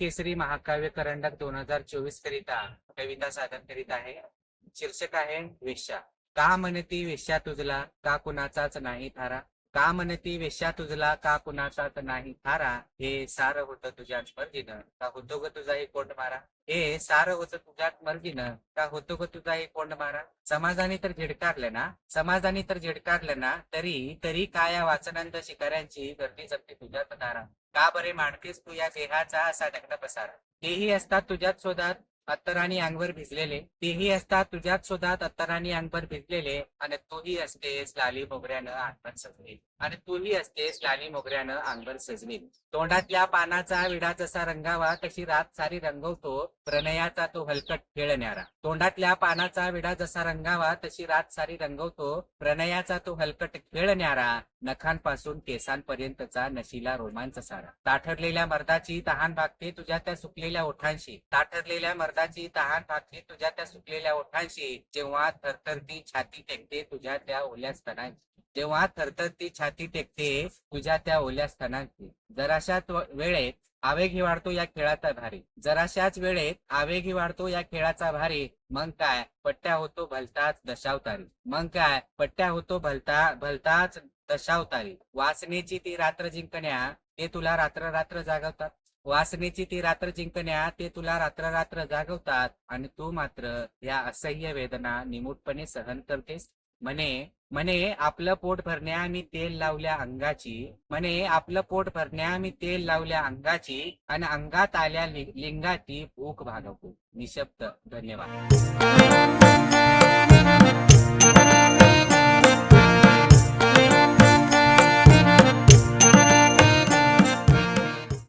केसरी महाकाव्य करंडक दोन हजार चोवीस करिता कविता सादर करीत आहे. शीर्षक आहे वेश्या का म्हणती वेश्या तुझला? का कुणाचाच नाही थारा? का म्हणती वेश्या तुझला का कुणाचाच नाही थारा? हे सार होत तुझ्या मर्जीनं का होतो ग तुझा हे कोंड मारा? हे सार होत तुझ्याच मर्जीनं का होतो ग तुझा हे कोंड मारा? समाजाने तर झिडकारलं ना? समाजाने तर झिडकारलं ना? तरी तरी काय या वाचनांत शिकाऱ्यांची गर्दी जपते तुझ्याच नारा. का बरे मांडतेस तू या देहाचा असा ढगला पसारा? तेही असतात तुझ्याच शोधात. अत्तराणी अंगवर भिजलेले. तेही असतात तुझ्याच शोधात अत्तराणी अंगवर भिजलेले. आणि तूही असतेस लाली मोगऱ्यानं अंगभर सजली आणि तूही असतेस लाली मोगऱ्यानं अंगभर सजली तोंडातल्या पानाचा विडा जसा रंगावा तशी रात सारी रंगवतो. प्रणयाचा तो हलकट खेळणारा तोंडातल्या पानाचा विडा जसा रंगावा तशी रात सारी रंगवतो. प्रणयाचा तो हलकट खेळणारा नखांपासून केसांपर्यंतचा नशीला रोमांच सारा. ताठरलेल्या मर्दाची तहान भागते तुझ्या त्या सुकलेल्या ओठांशी. ताठरलेल्या मर्दाची तहान भागते तुझ्या त्या सुकलेल्या ओठांशी. जेव्हा थरथरती छाती टेकते तुझ्या त्या ओल्या स्तनांची जेव्हा थरथरती छाती टेकते तुझ्या त्या ओल्या स्तनांची जराशा वेळेत आवेगी वाढतो या खेळाचा भारी. जराशाच वेळेत आवेगी वाढतो या खेळाचा भारी. मग काय? पट्ट्या होतो भलताच दशावतारी. मग काय? पट्ट्या होतो भलता भलताच दशावतारी वासनेची ती रात्र जिंकण्या ते तुला रात्र रात्र जागवतात. वासनेची ती रात्र जिंकण्या ते तुला रात्र रात्र जागवतात. आणि तू मात्र या असह्य वेदना निमूटपणे सहन करतेस. म्हणे म्हणे आपलं पोट भरण्या मी तेल लावल्या अंगाची म्हणे आपलं पोट भरण्या मी तेल लावल्या अंगाची आणि अंगात आल्या लिंगाची भूक भागवतो निशब्द धन्यवाद.